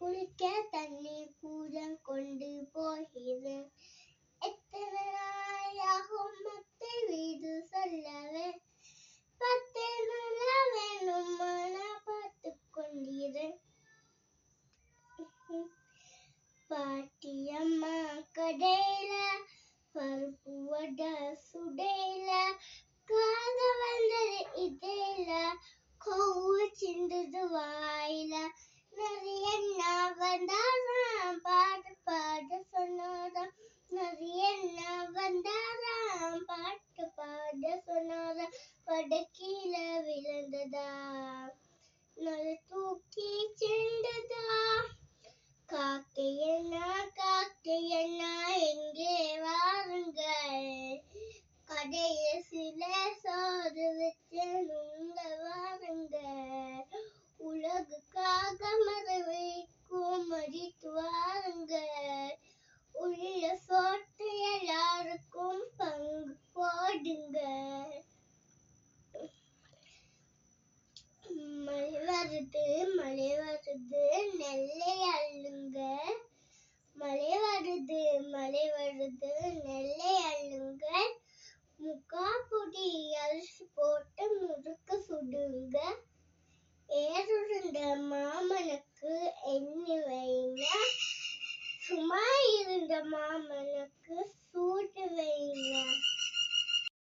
குளிக்க தண்ணீர் பூஜம் கொண்டு போகிறது. எத்தனை நாளாகும் மத்தை வீடு சொல்லவே? பத்து நாளா வேணும் நான் பார்த்து கொண்டீரேன் பாட்டியம்மா கடையில பருப்பு வடை சுடையில காத வந்தது இதேல கொவு சிந்தது வாயில நிறைய நான் வந்தாராம் பாட்டு பாட சொன்னாராம் நிறைய நான் வந்தாராம் பாட்டு பாட சொன்னாராம் படக்கீழ விழுந்ததா? நல்ல தூக்கி சென்றதா? காக்கையண்ணா காக்கையண்ணா வருது மழை வருது நெல்லை அள்ளுங்க. மழை வருது மழை வருது நெல்லை அள்ளுங்க. முக்கா பொடி அரிசி போட்டு முறுக்கு சுடுங்க. ஏறுண்ட மாமனுக்கு எண்ணி வைங்க. சும்மா இருந்த மாமன்